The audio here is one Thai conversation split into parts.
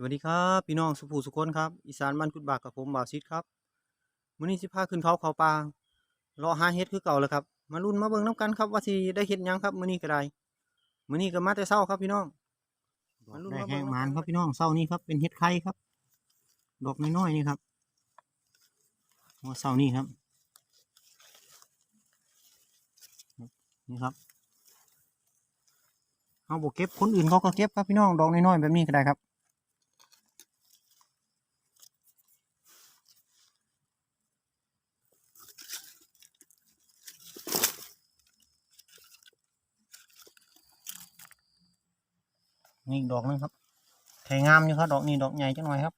สวัสดีครับ พี่น้องสุภูสุคนครับอีสานบ้านกุดบากกับผมบ่าวซิดครับมื้อนี้สิพาขึ้นเขาเขาป่ารอหาเฮ็ดคือเก่าแล้วครับ มาลุ้นมาเบิ่งน้ำกันครับว่าสิได้เฮ็ดยังครับมื้อนี้ก็ได้มื้อนี้ก็มาแต่เช้าครับพี่น้องมาลุ้นมาเบิ่งมานครับพี่น้องเช้านี้ครับเป็นเฮ็ดไข่ครับ ดอกน้อยๆนี่ครับว่าเช้านี้ครับนี่ครับเอาบ่เก็บคนอื่นเขาก็เก็บครับพี่น้องดอกน้อยๆแบบนี้ก็ได้ครับ นี่ดอกนึงครับไข่งามอยู่ครับดอกนี้ดอกใหญ่จังหน่อยครับ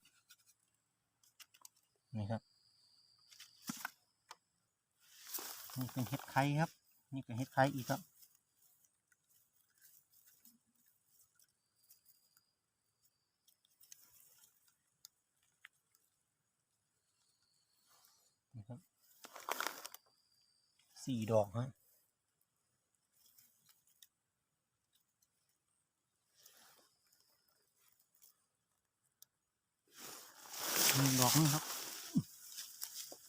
นี่ครับ นี่เป็นเห็ดไข่ครับ นี่เป็นเห็ดไข่อีกครับนี่ครับสี่ดอกฮะ ดอกนึงครับ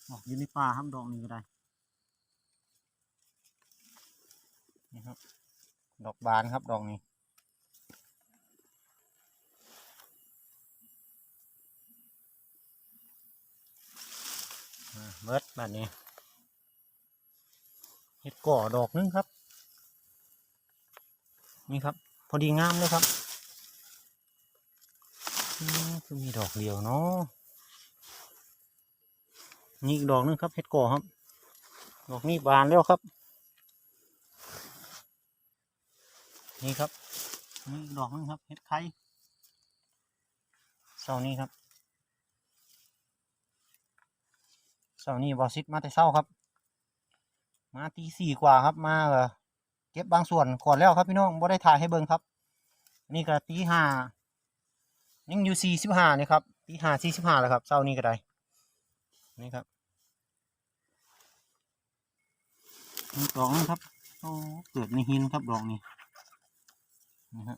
ดอกอยู่ในป่าครับดอกนี้ก็ได้นี่ครับ ดอกบานครับดอกนี้เบิดแบบนี้เห็ดก่อดอกนึงครับ นี่ครับ พอดีงามเลยครับอืมคือมีดอกเดียวเนาะ นี่อีกดอกนึงครับเห็ดก่อครับ ดอกนี้บานแล้วครับ นี่ครับนี่อีกดอกนึงครับเห็ดไข่เสานี้ครับเสานี้บอสิตมาแต่เช้าครับ มาตีสี่กว่าครับมาเก็บบางส่วนก่อนแล้วครับพี่น้องบ่ได้ถ่ายให้เบิ่งครับ นี่ก็ตีห้ายังอยู่สี่สิบห้านี่ครับตีห้าสี่สิบห้าแล้วครับเช้านี้ก็ได้ นี่ครับนี่ดอกนะครับโอ้เกิดในหินครับดอกนี้นี่ฮะ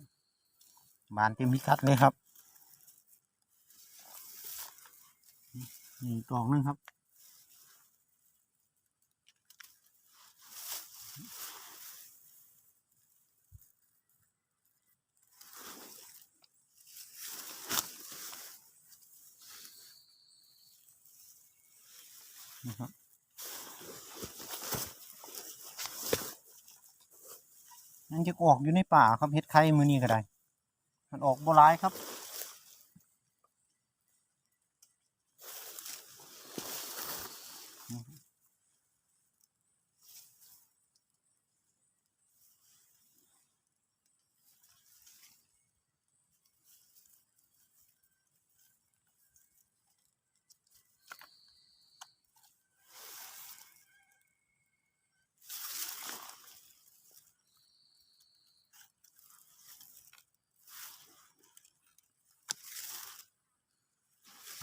บานเต็มพิกัดเลยครับนี่ดอกนึงครับ นะครับนั่นจะออกอยู่ในป่าครับเฮ็ดไข่มือนี้ก็ได้ มันออกบ่ร้ายครับ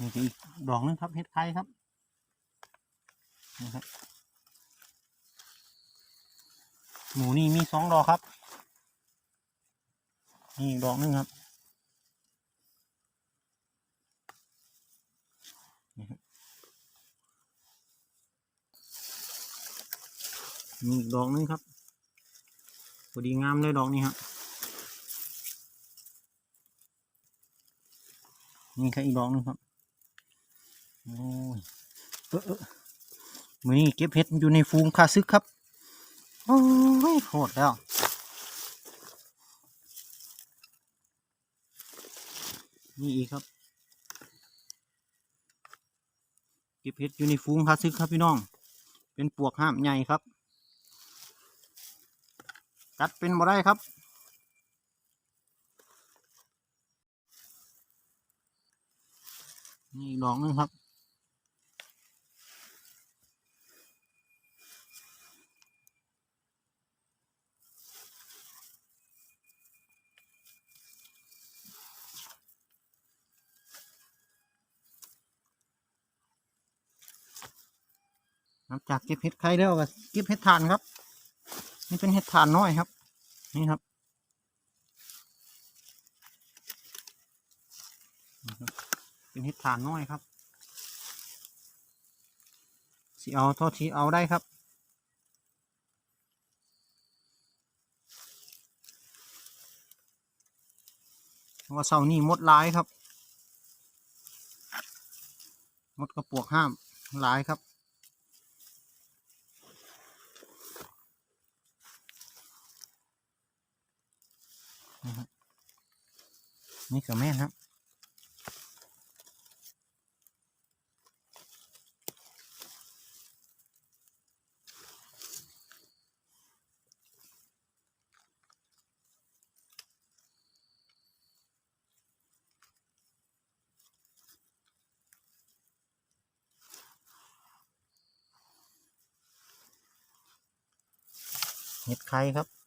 นี่ก็อีกดอกนึงครับเฮ็ดไข่ครับนี่ครับ หมูนี่มีสองดอกครับนี่อีกดอกนึงครับนี่ครับนี่อีกดอกนึงครับพอดีงามเลยดอกนี้ครับนี่ครับอีกดอกนึงครับ โอ้ยเออเออมือนี้เก็บเห็ดอยู่ในฟูงคาซึกครับ โอ้ยโหดแล้วนี่อีกครับ เก็บเห็ดอยู่ในฟูงคาซึกครับพี่น้อง เป็นปวกห้ามใหญ่ครับ กัดเป็นบ่ได้ครับนี่อีกดอกนึงครับ หลังจากเก็บเห็ดไข่แล้วก็เก็บเห็ดถ่านครับ นี่เป็นเห็ดถ่านน้อยครับ นี่ครับเป็นเห็ดฐานน้อยครับสิเอาท่าที่เอาได้ครับว่าเสานี้มดร้ายครับ มดกระปวกห้ามร้ายครับ นี่ครับนี่กับแม่นครับเห็ดไข่ครับ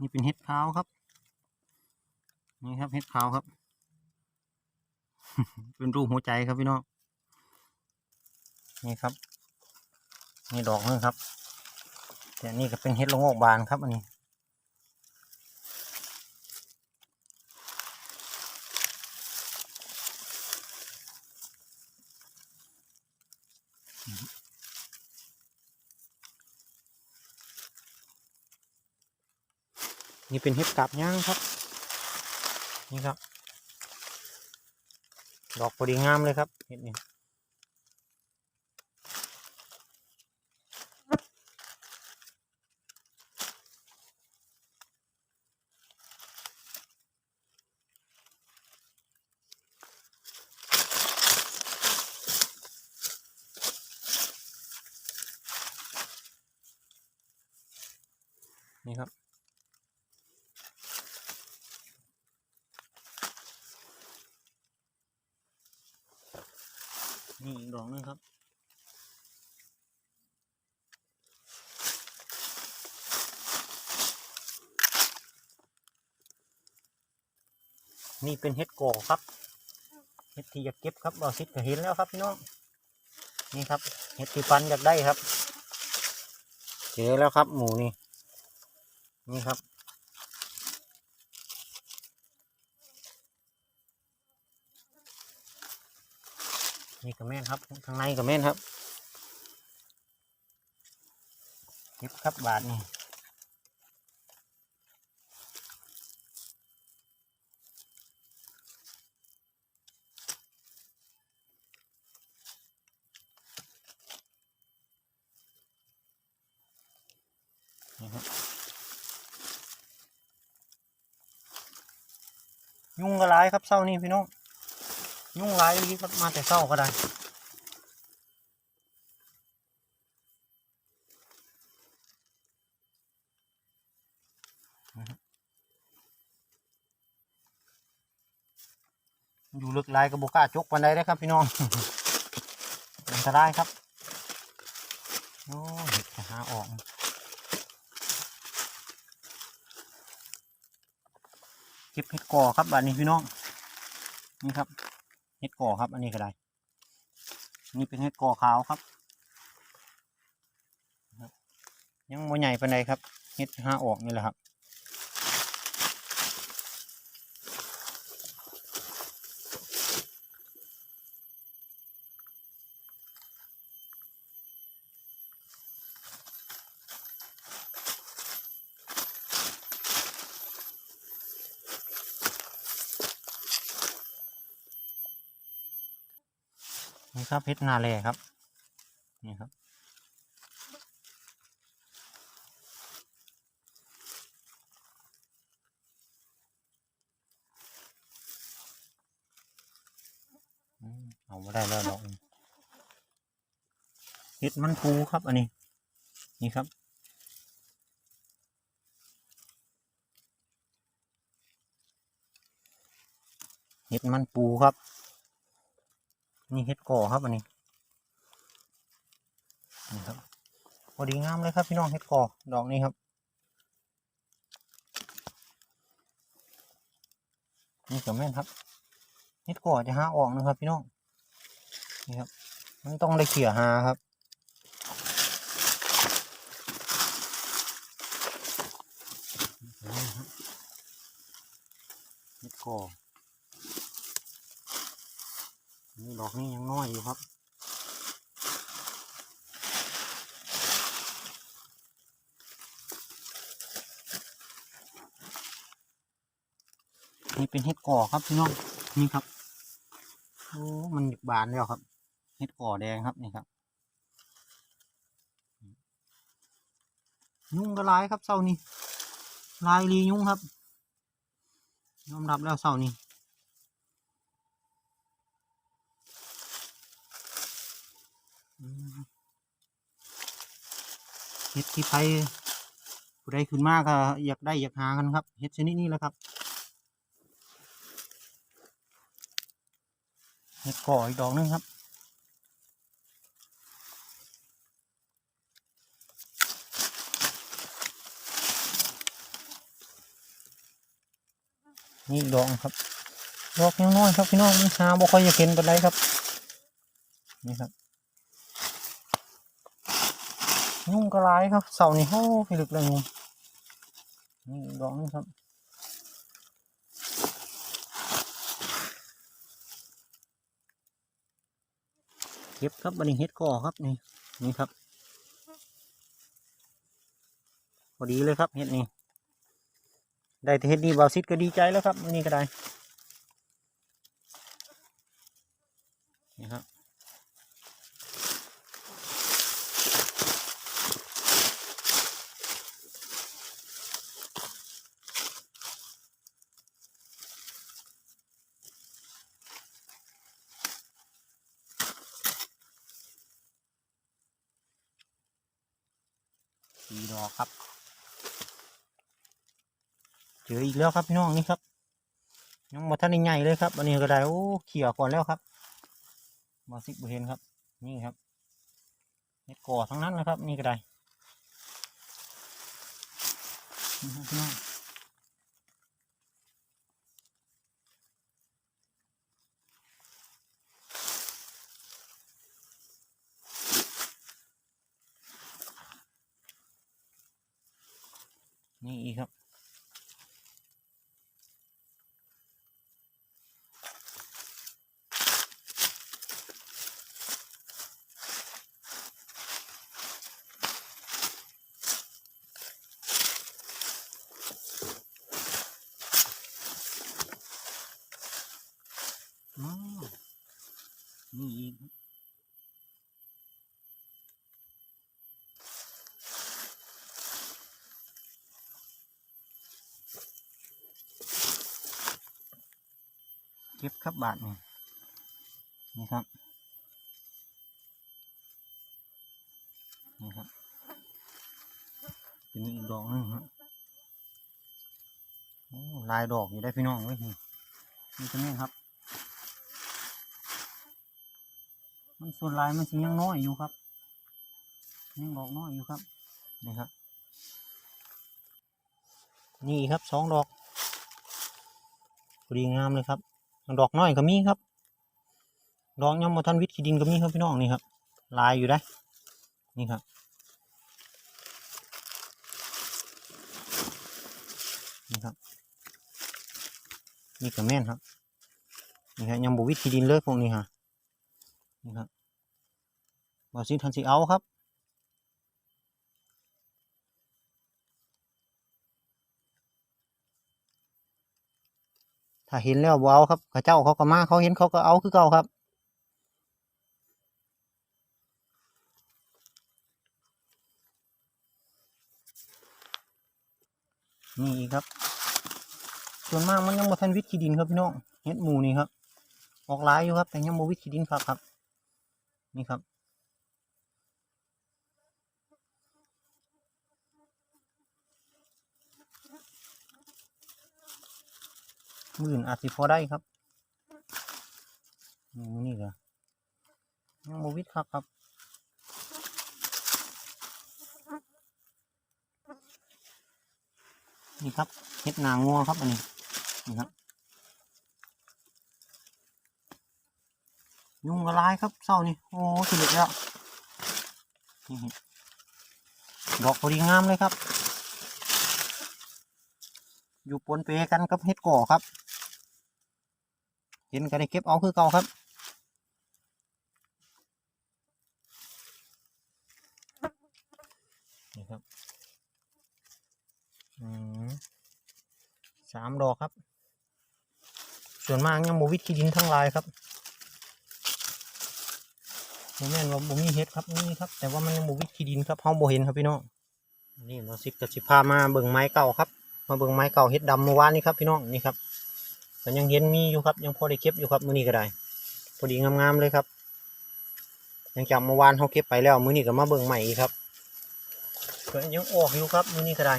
นี่เป็นเห็ดขาวครับ นี่ครับเห็ดขาวครับ เป็นรูปหัวใจครับพี่น้อง นี่ครับ นี่ดอกนึงครับ แต่นี่ก็เป็นเห็ดละงอกบานครับอันนี้ นี่เป็นเห็ดกาบย่างครับ นี่ครับ ดอกพอดีงามเลยครับเห็ดนี่นี่ครับ นี่อีกดอกหนึงครับ นี่เป็นเห็ดก่อครับเห็ดที่อยากเก็บครับเราซิดก็เห็นแล้วครับพี่น้องนี่ครับเห็ดที่ปันอยากได้ครับเจอแล้วครับ หมูนี่นี่ครับนี่กับแม่นครับข้างในกับแม่นครับเก็บครับบาทนี่ ยุ่งกระไรครับเศร้านี่พี่น้อง ยุ่งหลายที่ครับมาแต่เศร้าก็ได้อยู่ลึกลายกระบอกล้าจกปันไดได้ครับพี่น้องอันตรายครับ โอ้เห็ดจะหาออก ก็บเห็ดก่อครับอันนี้พี่น้องนี่ครับเห็ดก่อครับ อันนี้ก็ได้นี่เป็นเห็ดก่อขาวครับยังโมใหญ่ปานใดครับเห็ดห้าออกนี่แหละครับ ครับเพชรนาแลครับ นี่ครับอืมเอาไม่ได้แล้วดอกเห็ดมันปูครับ อันนี้ นี่ครับเห็ดมันปูครับ นี่เห็ดก่อครับอันนี้นี่ครับพอดีงามเลยครับพี่น้องเห็ดก่อดอกนี้ครับ นี่กับแม่นครับเห็ดก่อจะหาออกนะครับ พี่น้องนี่ครับ มันต้องได้เขี่ยหาครับนี่ครับก่อ นี่ดอกนี้ยังน้อยอยู่ครับนี่เป็นเห็ดก่อครับพี่น้องนี่ครับโอ้มันหยกบานแล้วครับเห็ดก่อแดงครับนี่ครับ ยุ่งก็หลายครับเสานี่ลายรียุ่งครับยอมรับแล้วเสานี่อืมเห็ดที่ไผผู้ใดขึ้นมากก็อยากได้อยากหากันครับเห็ดชนิดนี้แหละครับเห็ดก่ออีกดอกนึงครับนี่ดอกครับ ดอกยังน้อยครับพี่น้องหาบ่ค่อยจะเห็นปานใดครับ นี่ครับ ยุ่งกระไรครับเสานี่โอ้พิลึกเลยยุงนี่กดอกนึงครับเก็บครับบันนี้เฮ็ดก่อครับนี่นี่ครับพอดีเลยครับเฮ็ดนี่ได้แต่เฮ็ดนี่บาวซิดก็ดีใจแล้วครับนี้ก็ได้นี่ครับ สี่ดอกครับ เจออีกแล้วครับพี่น้องนี่ครับยังมาท่านใหญ่เลยครับอันนี้ก็ได้โอ้เขี่ยก่อนแล้วครับมาซิกบเห็นครับ นี่ครับนี่ก่อทั้งนั้นนะครับ นี่ก็ได้นี่ครับพี่น้อง นี่อีกครับ ครับบาทนี่นี่ครับ นี่ครับ เป็นอีกดอกหนึงครับโอ้ลายดอกอยู่ได้พี่น้องเว้ยนี่นี่ตรงนี้ครับ มันส่วนลายมันสิยังน้อยอยู่ครับ ยังดอกน้อยอยู่ครับ นี่ครับ นี่ครับสองดอกพอดีงามเลยครับ ดอกน้อยก็มีครับ ดอกยังมาทันวิทย์ขีดินก็มีครับพี่น้องนี่ครับ ลายอยู่ได้ นี่ครับ นี่ครับ นี่ก็แม่นครับ นี่ครับยังบวิทย์ขีดินเลยพวกนี้ฮะนี่ครับบาซิทันสิเอาครับ ถ้าเห็นแล้วบ่เอาครับเขาเจ้าเขาก็มาเขาเห็นเขาก็เอาคือเก่าครับ นี่ครับ ส่วนมากมันยังบ่ทันวิทย์ขี้ดินครับพี่น้องเห็ดหมูนี่ครับ ออกลายอยู่ครับ แต่ยังบ่วิทย์ขี้ดินครับครับ นี่ครับ มื่นอาจสิพอได้ครับนี่เหรอยังบวิดครับครับนี่ครับเห็ดนางงัวครับอันนี้นี่ครับยุงกระลายครับเศร้านี่โอ้สุดยอดแล้วนี่เห็ดดอกพอดีงามเลยครับ อยู่ปนเปกันกับเห็ดก่อครับ เห็นก็ได้เก็บเอาคือเก่าครับนี่ครับสามดอกครับ ส่วนมากยังโมวิดขี้ดินทั้งลายครับโมแม่นว่าบ่มีเห็ดครับนี่ครับ แต่ว่ามันยังโมวิดขี้ดินครับเฮาบ่เห็นครับพี่น้องนี่มาสิบกับสิบพามาเบิ่งไม้เก่าครับ มาเบิ่งไม้เก่าเห็ดดำเมื่อวานนี้ครับพี่น้องนี่ครับ ก็ยังเห็นมีอยู่ครับ ยังพอได้เก็บอยู่ครับมื้อนี้ก็ได้ พอดีงามๆเลยครับ ยังจากเมื่อวานเขาเก็บไปแล้ว มื้อนี้ก็มาเบิ่งใหม่อีกครับก็ยังออกอยู่ครับมื้อนี้ก็ได้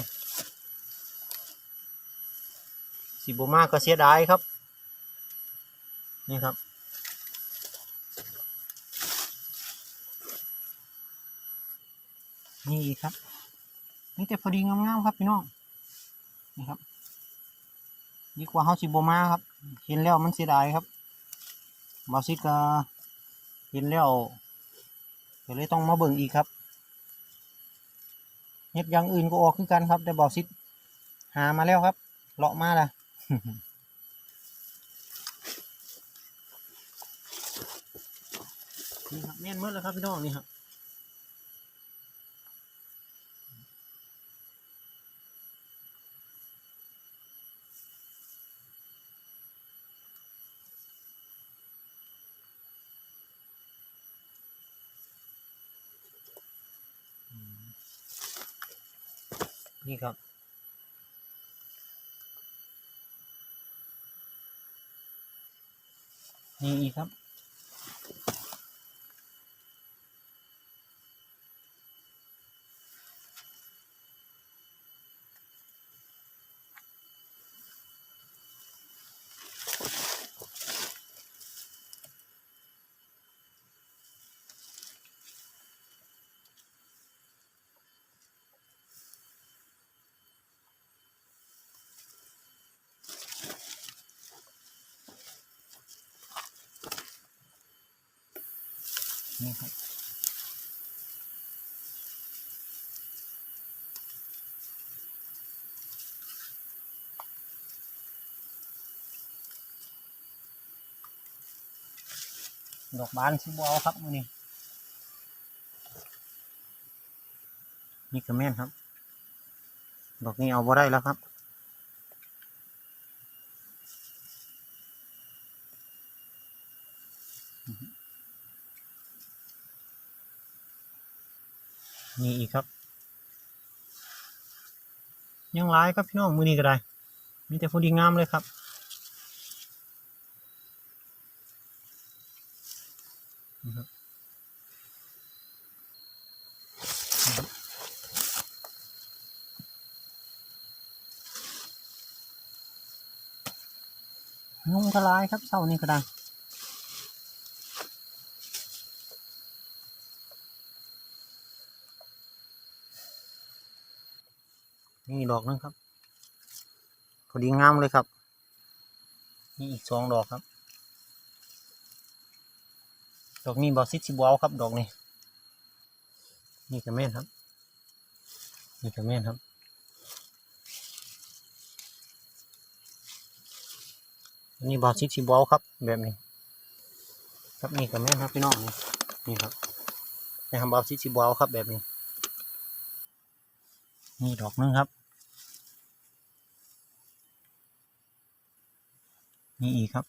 สิบมากก็เสียดายครับ นี่ครับนี่ครับนี่แต่พอดีงามๆครับพี่น้องนี่ครับ ดีกว่าเฮาสิบมาครับ เห็นแล้วมันเสียดายครับบาซิดก็เห็นแล้วก็เลยต้องมาเบิ่งอีกครับเห็ดอย่างอื่นก็ออกคือกันครับ แต่บาซิดหามาแล้วครับ เลาะมาละนี่ครับแม่นมื่อแล้วครับพี่น้องนี่ครับ นี่ครับ นี่อีกครับ นี่ครับดอกบานสิบเอครับมือนี้นี่ก็แม่นครับ ดอกนี้เอาบ่ได้แล้วครับ นี่อีกครับ ยังร้ายครับพี่น้องมือนี้ก็ได้ มีแต่พอดีงามเลยครับนี่ครับนี่ครับยุงก็ร้ายครับเศร้านี่ก็ได้ นี่ดอกนึงครับ พอดีงามเลยครับ นี่อีกสองดอกครับ ดอกนี้บอซิซิบวลครับดอกนี้ นี่ก็แม่นครับ นี่ก็แม่นครับนนี้บอซิซิบวลครับ แบบนี้ ครับนี่ก็แม่นครับพี่น้องนี่ครับนี่ครับบอซิซิบวลครับแบบนี้ นี่ดอกนึงครับ นี่อีกครับ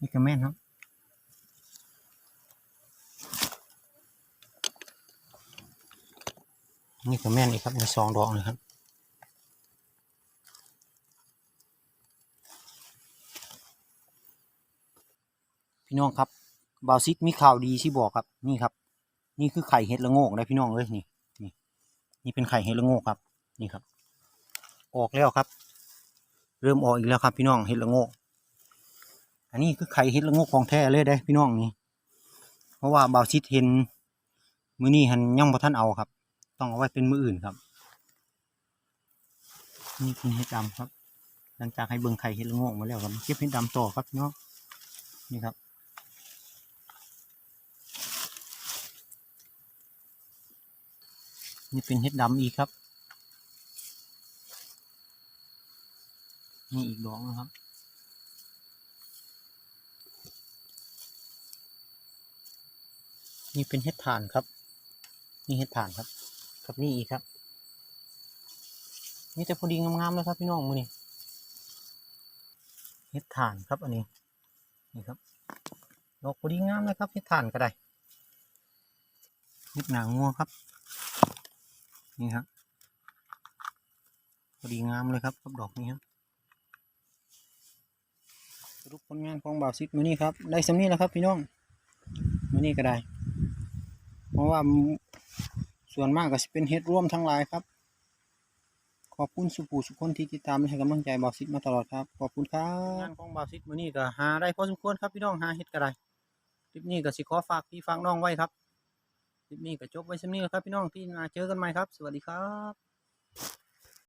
นี่ก็แม่นครับ นี่ก็แม่นอีกครับในสองดอกเลยครับพี่น้องครับบาวซิดมีข่าวดีที่บอกครับ นี่ครับ นี่คือไข่เห็ดละโงกนะพี่น้องเลยนี่ นี่เป็นไข่เห็ดลโงกครับ นี่ครับ ออกแล้วครับ เริ่มออกอีกแล้วครับ พี่น้องเห็ดลโงกอันนี้คือไข่เห็ดลโงกของแท้เลยได้พี่น้องนี่ เพราะว่าบาวซิดเห็นมือนี้หันย่องบ่ท่านเอาครับ ต้องเอาไว้เป็นมืออื่นครับ นี่คือเห็ดดำครับ หลังจากให้เบิ่งไข่เห็ดละโงกมาแล้วครับเก็บเห็ดดำต่อครับพี่น้องนี่ครับ นี่เป็นเห็ดดำอีกครับ นี่อีกดอกนะครับ นี่เป็นเห็ดถ่านครับ นี่เห็ดถ่านครับ กับนี่อีกครับนี่แต่พอดีงามๆแล้วครับพี่น้องมือนี่เห็ดถ่านครับอันนี้ นี่ครับดอกพอดีงามเลยครับเห็ดถ่านก็ได้เห็ดหนางงัวครับ นี่ครับพอดีงามเลยครับกับดอกนี้ครับสรุปผลงานของบ่าวซิดมือนี้ครับได้สำนี้แล้วครับพี่น้องมือนี้ก็ได้ เพราะว่าส่วนมากก็จะเป็นเฮ็ดร่วมทั้งหลายครับ ขอบคุณสุภูสุคนที่ติดตามและให้กำลังใจบ่าวซิดมาตลอดครับขอบคุณครับงานของบ่าวซิดมือนี้ก็หาได้พอสมควรครับพี่น้องหาเฮ็ดก็ได้คลิปนี้ก็สิขอฝากพี่ฝากน้องไว้ครับ คลิปนี้ก็จบไว้เช่นนี้แล้วครับพี่น้องที่มาเจอกันใหม่ครับ สวัสดีครับ